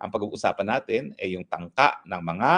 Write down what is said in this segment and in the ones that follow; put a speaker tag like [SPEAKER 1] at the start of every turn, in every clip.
[SPEAKER 1] Ang pag-uusapan natin ay yung tangka ng mga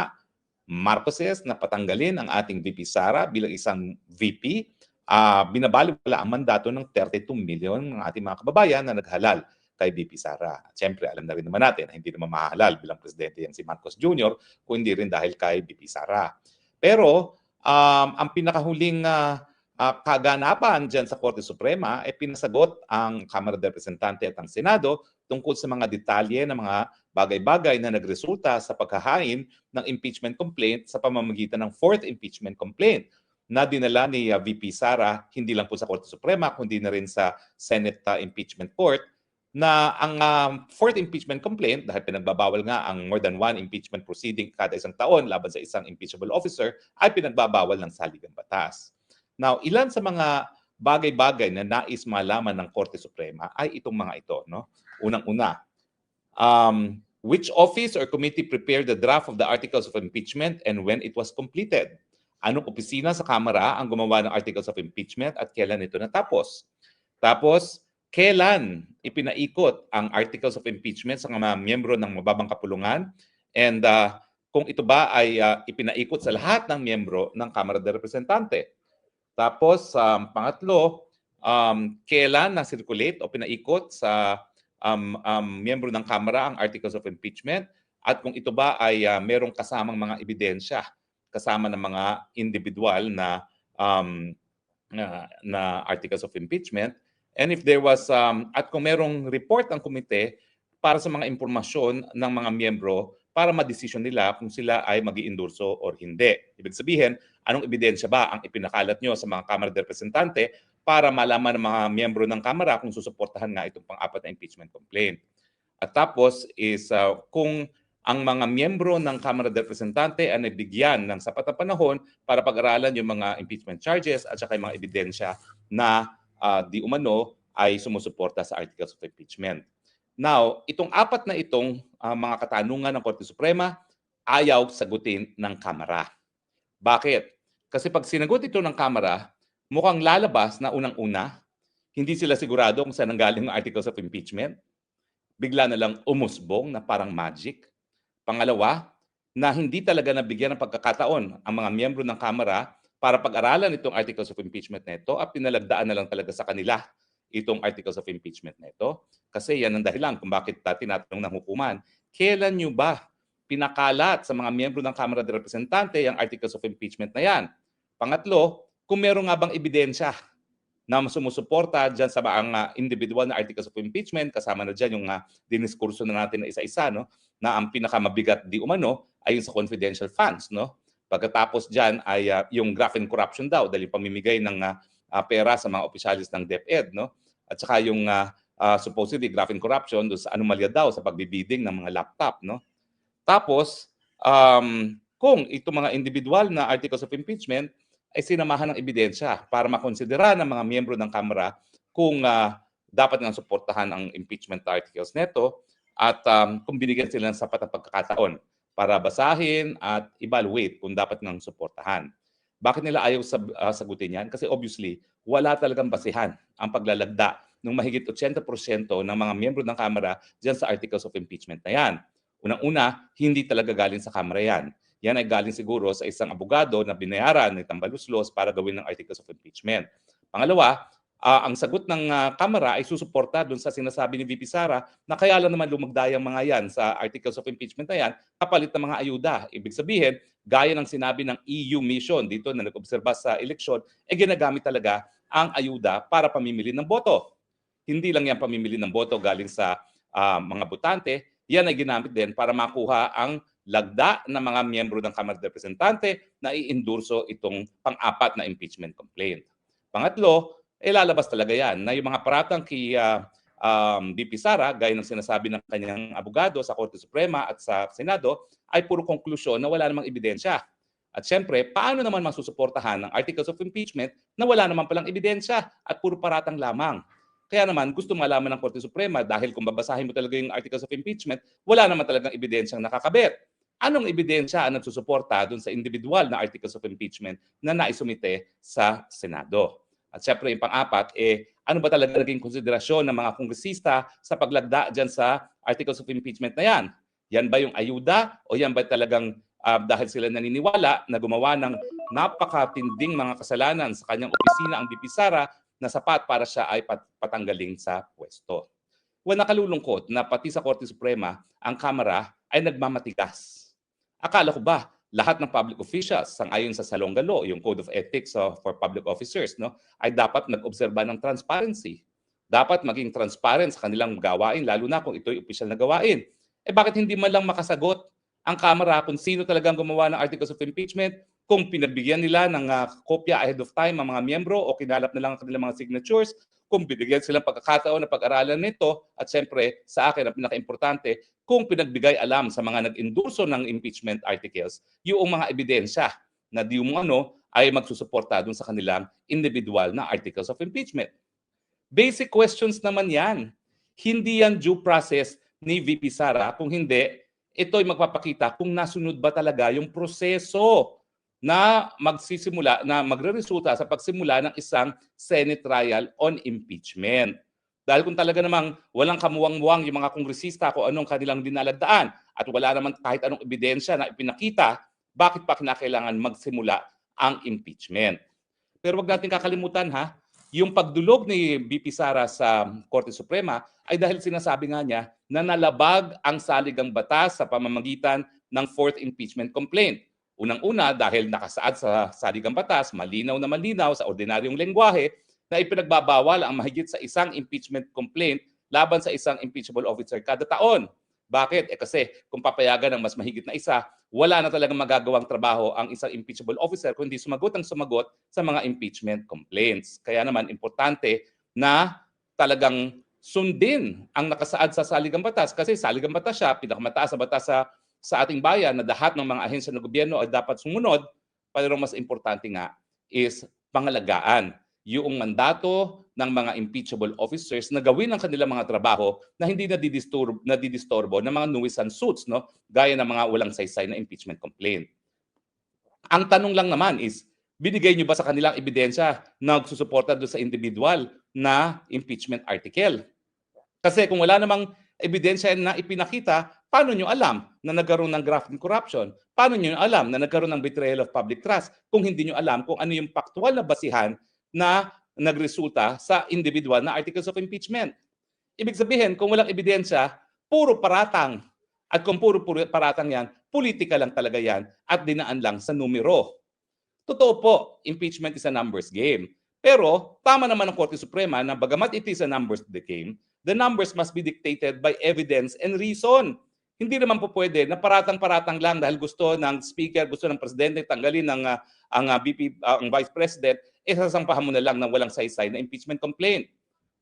[SPEAKER 1] Marcoses na patanggalin ang ating VP Sara bilang isang VP. Uh, binabaliwala ang mandato ng 32 million ng ating mga kababayan na naghalal kay VP Sara. At syempre, alam na rin naman natin na hindi naman mahalal bilang presidente yan si Marcos Jr., kundi rin dahil kay VP Sara. Pero um, ang pinakahuling uh, uh, kaganapan dyan sa Korte Suprema ay pinasagot ang Kamara de Representante at ang Senado tungkol sa mga detalye ng mga bagay-bagay na nagresulta sa paghahain ng impeachment complaint sa pamamagitan ng fourth impeachment complaint na dinala ni uh, VP Sara hindi lang po sa Korte Suprema kundi na rin sa Senate uh, Impeachment Court na ang uh, fourth impeachment complaint dahil pinagbabawal nga ang more than one impeachment proceeding kada isang taon laban sa isang impeachable officer ay pinagbabawal ng saligang batas. Now, ilan sa mga bagay-bagay na nais malaman ng Korte Suprema ay itong mga ito. No? Unang-una, um, Which office or committee prepared the draft of the articles of impeachment and when it was completed? Anong opisina sa Kamara ang gumawa ng articles of impeachment at kailan ito natapos? Tapos, kailan ipinaikot ang articles of impeachment sa mga miyembro ng mababang kapulungan? And uh, kung ito ba ay uh, ipinaikot sa lahat ng miyembro ng Kamara de Representante? Tapos, um, pangatlo, um, kailan na-circulate o pinaikot sa um, um, miyembro ng Kamara ang articles of impeachment? At kung ito ba ay uh, merong kasamang mga ebidensya kasama ng mga individual na um, na, na articles of impeachment? And if there was um, at kung merong report ang komite para sa mga impormasyon ng mga miyembro para ma-decision nila kung sila ay mag endorso or hindi. Ibig sabihin, anong ebidensya ba ang ipinakalat nyo sa mga Kamara de Representante para malaman ng mga miyembro ng Kamara kung susuportahan nga itong pang-apat na impeachment complaint. At tapos is uh, kung ang mga miyembro ng Kamara de Representante ay nabigyan ng sapat na panahon para pag-aralan yung mga impeachment charges at saka yung mga ebidensya na uh, di umano ay sumusuporta sa articles of impeachment. Now, itong apat na itong uh, mga katanungan ng Korte Suprema ayaw sagutin ng Kamara. Bakit? Kasi pag sinagot ito ng Kamara, mukhang lalabas na unang-una, hindi sila sigurado kung saan nanggaling ang articles of impeachment. Bigla na lang umusbong na parang magic. Pangalawa, na hindi talaga nabigyan ng pagkakataon ang mga miyembro ng Kamara para pag-aralan itong articles of impeachment na ito at pinalagdaan na lang talaga sa kanila itong articles of impeachment na ito. Kasi yan ang dahilan kung bakit tinatanong ng hukuman, kailan nyo ba pinakalat sa mga miyembro ng Kamara de Representante ang articles of impeachment na yan? Pangatlo, kung meron nga bang ebidensya na sumusuporta dyan sa ang uh, individual na articles of impeachment, kasama na dyan yung uh, diniskurso na natin na isa-isa, no? na ang pinakamabigat di umano ay yung sa confidential funds. No? Pagkatapos dyan ay uh, yung graft and corruption daw dahil pamimigay ng uh, uh, pera sa mga opisyalis ng DepEd. No? At saka yung uh, uh, supposedly graft and corruption doon sa anomalya daw sa pagbibiding ng mga laptop. No? Tapos, um, kung itong mga individual na articles of impeachment ay sinamahan ng ebidensya para makonsidera ng mga miyembro ng Kamara kung uh, dapat nga suportahan ang impeachment articles neto at um, kung binigyan sila ng sapat na pagkakataon para basahin at evaluate kung dapat ngang suportahan. Bakit nila ayaw sab- uh, sagutin yan? Kasi obviously, wala talagang basihan ang paglalagda ng mahigit 80% ng mga miyembro ng Kamara dyan sa articles of impeachment na yan. Unang-una, hindi talaga galing sa Kamara yan yan ay galing siguro sa isang abogado na binayaran ni Tambaluslos para gawin ng articles of impeachment. Pangalawa, uh, ang sagot ng uh, Kamara ay susuporta doon sa sinasabi ni VP Sara na kaya lang naman lumagdayang mga yan sa articles of impeachment na yan kapalit ng mga ayuda. Ibig sabihin, gaya ng sinabi ng EU mission dito na nag-obserba sa eleksyon, eh ginagamit talaga ang ayuda para pamimili ng boto. Hindi lang yan pamimili ng boto galing sa uh, mga botante, yan ay ginamit din para makuha ang lagda ng mga miyembro ng Kamara de Representante na iindurso itong pang-apat na impeachment complaint. Pangatlo, eh lalabas talaga yan na yung mga paratang kay uh, um, BP Sara, gaya ng sinasabi ng kanyang abogado sa Korte Suprema at sa Senado, ay puro konklusyon na wala namang ebidensya. At syempre, paano naman masusuportahan ng articles of impeachment na wala naman palang ebidensya at puro paratang lamang? Kaya naman, gusto malaman ng Korte Suprema dahil kung babasahin mo talaga yung articles of impeachment, wala naman talagang ebidensyang nakakabit. Anong ebidensya ang nagsusuporta doon sa individual na articles of impeachment na naisumite sa Senado? At syempre, yung pang-apat, eh, ano ba talaga naging konsiderasyon ng mga kongresista sa paglagda dyan sa articles of impeachment na yan? Yan ba yung ayuda o yan ba talagang ah, dahil sila naniniwala na gumawa ng napakatinding mga kasalanan sa kanyang opisina ang BP na sapat para siya ay pat- patanggalin sa pwesto. Well, nakalulungkot na pati sa Korte Suprema, ang Kamara ay nagmamatigas. Akala ko ba lahat ng public officials, sangayon sa Salonga Law, yung Code of Ethics uh, for Public Officers, no, ay dapat nag-obserba ng transparency. Dapat maging transparent sa kanilang gawain, lalo na kung ito'y opisyal na gawain. Eh bakit hindi man lang makasagot ang Kamara kung sino talagang gumawa ng articles of impeachment, kung pinagbigyan nila ng uh, kopya ahead of time ang mga miyembro o kinalap na lang ang kanilang mga signatures, kung binigyan silang pagkakataon na pag-aralan nito, at siyempre sa akin ang pinaka-importante, kung pinagbigay alam sa mga nag-endorso ng impeachment articles, yung mga ebidensya na di mo ano ay magsusuporta dun sa kanilang individual na articles of impeachment. Basic questions naman yan. Hindi yan due process ni VP Sara. Kung hindi, ito'y magpapakita kung nasunod ba talaga yung proseso na magsisimula, na magre-resulta sa pagsimula ng isang Senate trial on impeachment. Dahil kung talaga namang walang kamuwang-muwang yung mga kongresista kung anong kanilang dinalagdaan at wala naman kahit anong ebidensya na ipinakita, bakit pa kinakailangan magsimula ang impeachment? Pero wag natin kakalimutan ha, yung pagdulog ni BP Sara sa Korte Suprema ay dahil sinasabi nga niya na nalabag ang saligang batas sa pamamagitan ng fourth impeachment complaint. Unang-una dahil nakasaad sa saligang batas, malinaw na malinaw sa ordinaryong lengguwahe na ipinagbabawal ang mahigit sa isang impeachment complaint laban sa isang impeachable officer kada taon. Bakit? Eh kasi kung papayagan ng mas mahigit na isa, wala na talagang magagawang trabaho ang isang impeachable officer kundi sumagot ang sumagot sa mga impeachment complaints. Kaya naman importante na talagang sundin ang nakasaad sa saligang batas kasi saligang batas siya, pinakamataas na batas sa, sa ating bayan na lahat ng mga ahensya ng gobyerno ay dapat sumunod. Pero mas importante nga is pangalagaan yung mandato ng mga impeachable officers na gawin ang kanilang mga trabaho na hindi nadidisturbo, nadidisturbo ng mga nuisance suits, no? gaya ng mga walang saysay na impeachment complaint. Ang tanong lang naman is, binigay niyo ba sa kanilang ebidensya na susuporta doon sa individual na impeachment article? Kasi kung wala namang ebidensya na ipinakita, paano nyo alam na nagkaroon ng graft and corruption? Paano nyo alam na nagkaroon ng betrayal of public trust kung hindi nyo alam kung ano yung faktual na basihan na nagresulta sa individual na articles of impeachment? Ibig sabihin, kung walang ebidensya, puro paratang. At kung puro, puro paratang yan, politika lang talaga yan at dinaan lang sa numero. Totoo po, impeachment is a numbers game. Pero tama naman ang Korte Suprema na bagamat it is a numbers game, the numbers must be dictated by evidence and reason. Hindi naman po pwede na paratang-paratang lang dahil gusto ng speaker, gusto ng presidente tanggalin ng uh, ang uh, BP, uh, ang vice president, eh sasampahan mo na lang ng walang saysay na impeachment complaint.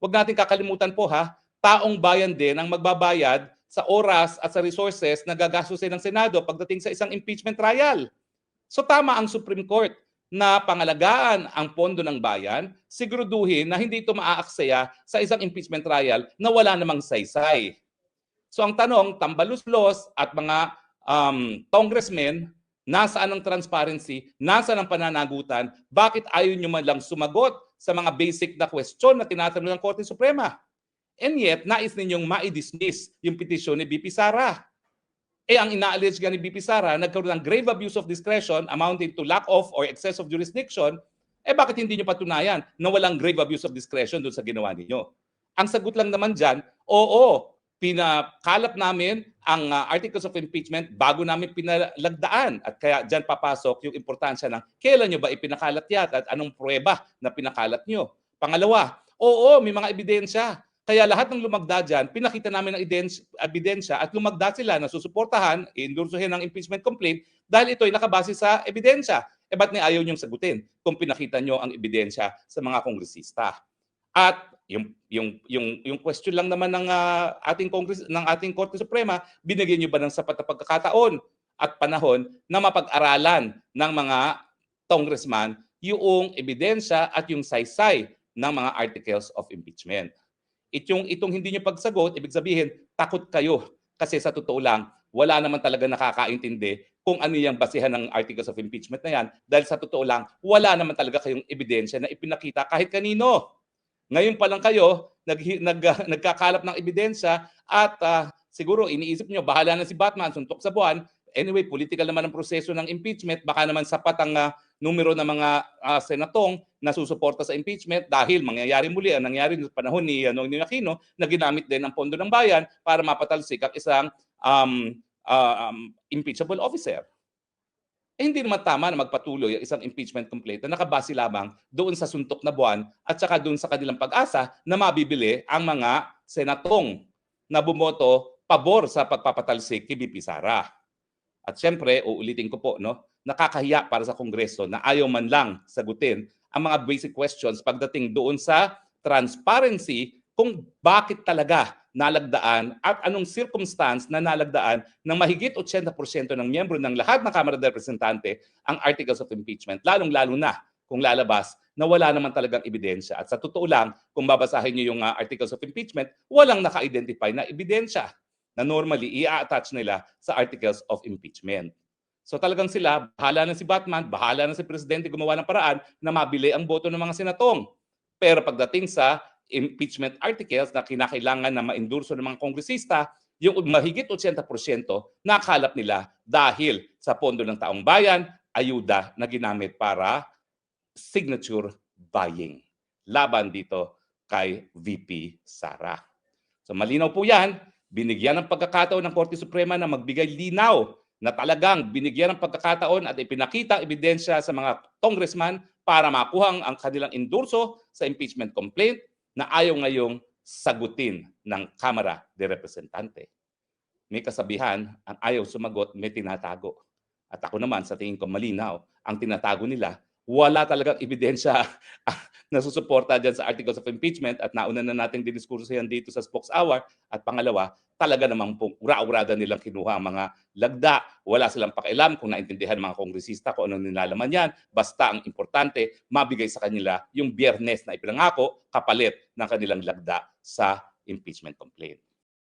[SPEAKER 1] Huwag natin kakalimutan po ha, taong bayan din ang magbabayad sa oras at sa resources na gagastusin ng Senado pagdating sa isang impeachment trial. So tama ang Supreme Court na pangalagaan ang pondo ng bayan, siguraduhin na hindi ito maaaksaya sa isang impeachment trial na wala namang saysay. So ang tanong, tambaluslos at mga um, congressmen, nasaan ang transparency, nasaan ang pananagutan, bakit ayaw nyo man lang sumagot sa mga basic na question na tinatanong ng Korte Suprema? And yet, nais ninyong ma-dismiss yung petisyon ni BP Sara. Eh, ang ina-allege ni BP Sara, nagkaroon ng grave abuse of discretion amounting to lack of or excess of jurisdiction, eh bakit hindi nyo patunayan na walang grave abuse of discretion doon sa ginawa ninyo? Ang sagot lang naman dyan, oo, pinakalap namin ang uh, articles of impeachment bago namin pinalagdaan. At kaya dyan papasok yung importansya ng kailan nyo ba ipinakalat yan at anong prueba na pinakalat nyo. Pangalawa, oo, may mga ebidensya. Kaya lahat ng lumagda dyan, pinakita namin ng ebidensya at lumagda sila na susuportahan, endorsuhin ng impeachment complaint dahil ito'y nakabase sa ebidensya. E ba't ni niyong sagutin kung pinakita niyo ang ebidensya sa mga kongresista? At yung yung yung yung question lang naman ng uh, ating Congress ng ating Korte Suprema, binigyan niyo ba ng sapat na pagkakataon at panahon na mapag-aralan ng mga congressman yung ebidensya at yung saysay ng mga articles of impeachment. Itong itong hindi niyo pagsagot, ibig sabihin takot kayo kasi sa totoo lang wala naman talaga nakakaintindi kung ano yung basihan ng articles of impeachment na yan dahil sa totoo lang wala naman talaga kayong ebidensya na ipinakita kahit kanino. Ngayon pa lang kayo nag, nag, nagkakalap ng ebidensya at uh, siguro iniisip nyo, bahala na si Batman, suntok sa buwan. Anyway, political naman ang proseso ng impeachment. Baka naman sapat ang ah, numero ng mga ah, senatong na susuporta sa impeachment dahil mangyayari muli ang nangyari sa panahon ni, ano, ni Aquino na ginamit din ang pondo ng bayan para mapatalsik ang isang um, ah, um, impeachable officer. Eh, hindi naman tama na magpatuloy ang isang impeachment complaint na nakabase lamang doon sa suntok na buwan at saka doon sa kanilang pag-asa na mabibili ang mga senatong na bumoto pabor sa pagpapatalsik kay BP Sara. At syempre, uulitin ko po, no, nakakahiya para sa Kongreso na ayaw man lang sagutin ang mga basic questions pagdating doon sa transparency kung bakit talaga nalagdaan at anong circumstance na nalagdaan ng mahigit 80% ng miyembro ng lahat ng Kamara de Representante ang articles of impeachment, lalong-lalo na kung lalabas na wala naman talagang ebidensya. At sa totoo lang, kung babasahin niyo yung uh, articles of impeachment, walang naka-identify na ebidensya na normally i-attach nila sa articles of impeachment. So talagang sila, bahala na si Batman, bahala na si Presidente gumawa ng paraan na mabili ang boto ng mga senatong. Pero pagdating sa impeachment articles na kinakailangan na maendurso ng mga kongresista, yung mahigit 80% nakalap nila dahil sa pondo ng taong bayan, ayuda na ginamit para signature buying. Laban dito kay VP Sara. So malinaw po yan, binigyan ng pagkakataon ng Korte Suprema na magbigay linaw na talagang binigyan ng pagkakataon at ipinakita ebidensya sa mga congressman para makuha ang kanilang endurso sa impeachment complaint na ayaw ngayong sagutin ng Kamara de Representante. May kasabihan, ang ayaw sumagot, may tinatago. At ako naman, sa tingin ko malinaw, ang tinatago nila, wala talagang ebidensya na susuporta dyan sa articles of impeachment at nauna na natin diniskurso yan dito sa Spokes Hour. At pangalawa, talaga namang ura-urada nilang kinuha ang mga lagda. Wala silang pakialam kung naintindihan mga kongresista kung anong nilalaman yan. Basta ang importante, mabigay sa kanila yung biyernes na ipinangako kapalit ng kanilang lagda sa impeachment complaint.